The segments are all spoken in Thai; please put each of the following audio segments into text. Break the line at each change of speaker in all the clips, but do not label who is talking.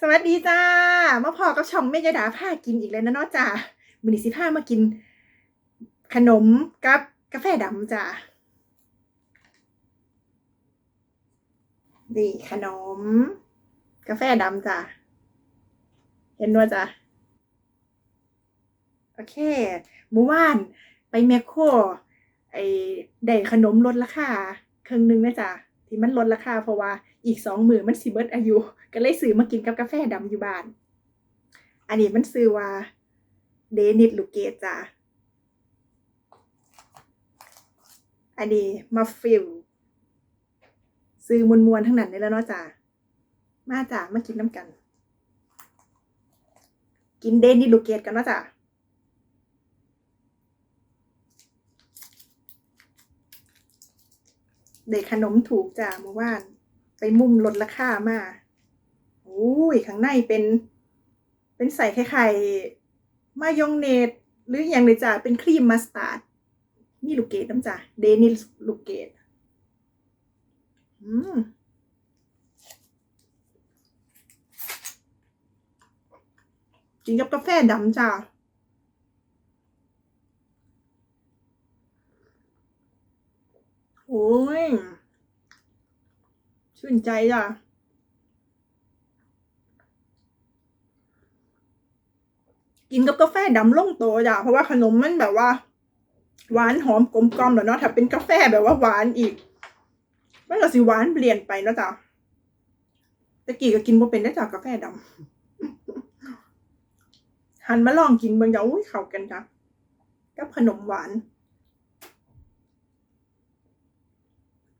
สวัสดีจ้ามาพอกับช่องแม่ยดาผ้ากินอีกแล้วนะเนาะจ้ามือนี้สิผ้ามากิน ขนมกับกาแฟดำจ้านี่ขนม กาแฟดำจ้าเห็นด้วยจ้าโอเคเมื่อวานไปแมคโครไอได้ขนมลดราคาครึ่งหนึงนะจ้ะ ที่มันลดราคาเพราะว่าอีกสองมือมันสิเบิดอายุ ก็เลยซื้อมากินกับกาแฟดำอยู่บ้าน อันนี้มันซื้อว่าเดนิดลูกเกดจ้ะอันนี้มาฟิลซื้อมวลมวลทั้งนั้นเลยแล้วเนาะจ้ะมาจ้ะมากินน้ำกัน กินเดนิดลูกเกดกันเนาะจ้ะ เด็กขนมถูกจ้ะเมื่อวาน ไปมุมลดราคามาโอ้ยข้างในเป็น เป็นใส่ไข่ไข่มายองเนสหรืออย่างไรจ้ะเป็นครีมมัสตาร์ดมีลูกเกดน้ำจ้ะเดนิลลูกเกดอืมกินกับกาแฟดำจ้ะ โอ้ย ชื่นใจจ้ะกินกับกาแฟดำล่งโตจ้ะเพราะว่าขนมมันแบบว่า หวานหอมกลมกล่อมแล้วเนาะถ้าเป็นกาแฟแบบว่าหวานอีกมันก็สิหวานเปลี่ยนไปนะจ้ะตะกี้ก็กินบ่เป็นได้จ้ะกาแฟดำหันมาลองกินเบิ่งจ้ะอุ้ยเข้ากันจ้ะกับขนมหวาน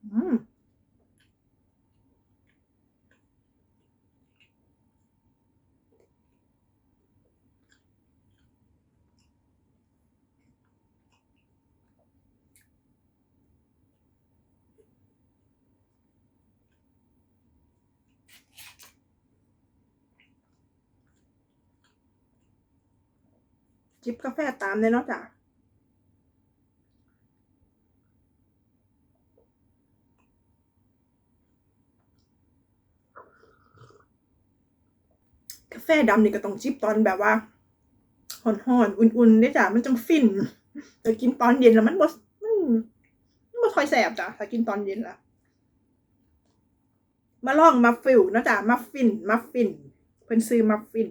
อืม จิบกาแฟตามเลยเนาะจ้ะกาแฟดำนี่ก็ต้องจิบตอนแบบว่าห่อนๆอุ่นๆเด้จ้ะมันจังฟินแต่กินตอนเย็นแล้วมันบ่มันมันบ่ค่อยแสบจ้ะถ้ากินตอนเย็นละมาลองมัฟฟิลเนาะจ้ะมัฟฟินมัฟฟินเพิ่นซื้อมัฟฟิน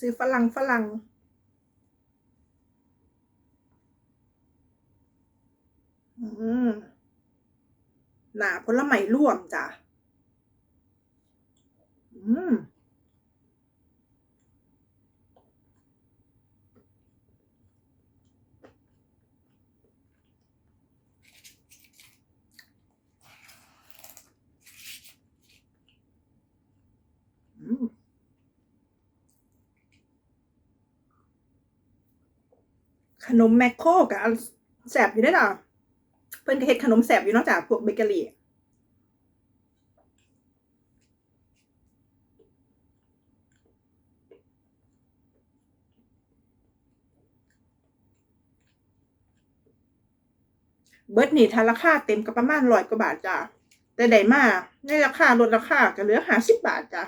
ซื้อฝรั่งฝรั่งอืมหนาผลไม้ร่วมจ้ะ อืม อืม ขนมแมคโครกับแสบอยู่ได้อจ้ะเพิ่นก็เฮ็ดขนมแสบอยู่เนอกจากพวกเบเกอรี่เบิร์ดนี่ถ้าราคาเต็มก็ประมาณร้อยกว่าบาทจ้ะแต่ได้มาในราคาลดราคาก็เหลือห้าสิบบาทจ้ะ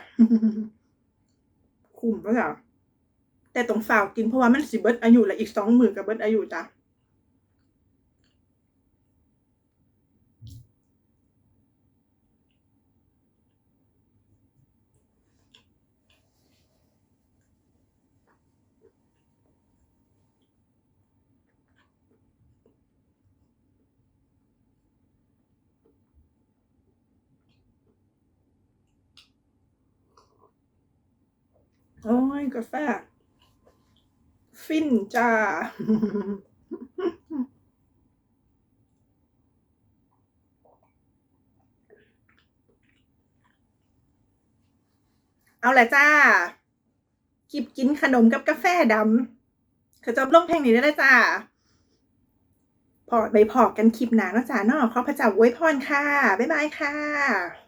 คุ้มปะจ้ะ แต่ต้องฝากกินเพราะว่ามันสิเบิดอายุและอีกสองหมือกับเบิดอายุจ้ะโอ้ยกาแฟ ฟินจ้า เอาแหละจ้าคลิปกินขนมกับกาแฟดำขอจบลงเพลงนี้ได้แล้วจ้า พอไปพอกันคลิปหนาเนาะจ้าเนาะขอพระเจ้าอวยพรค่ะ บ๊ายบายค่ะ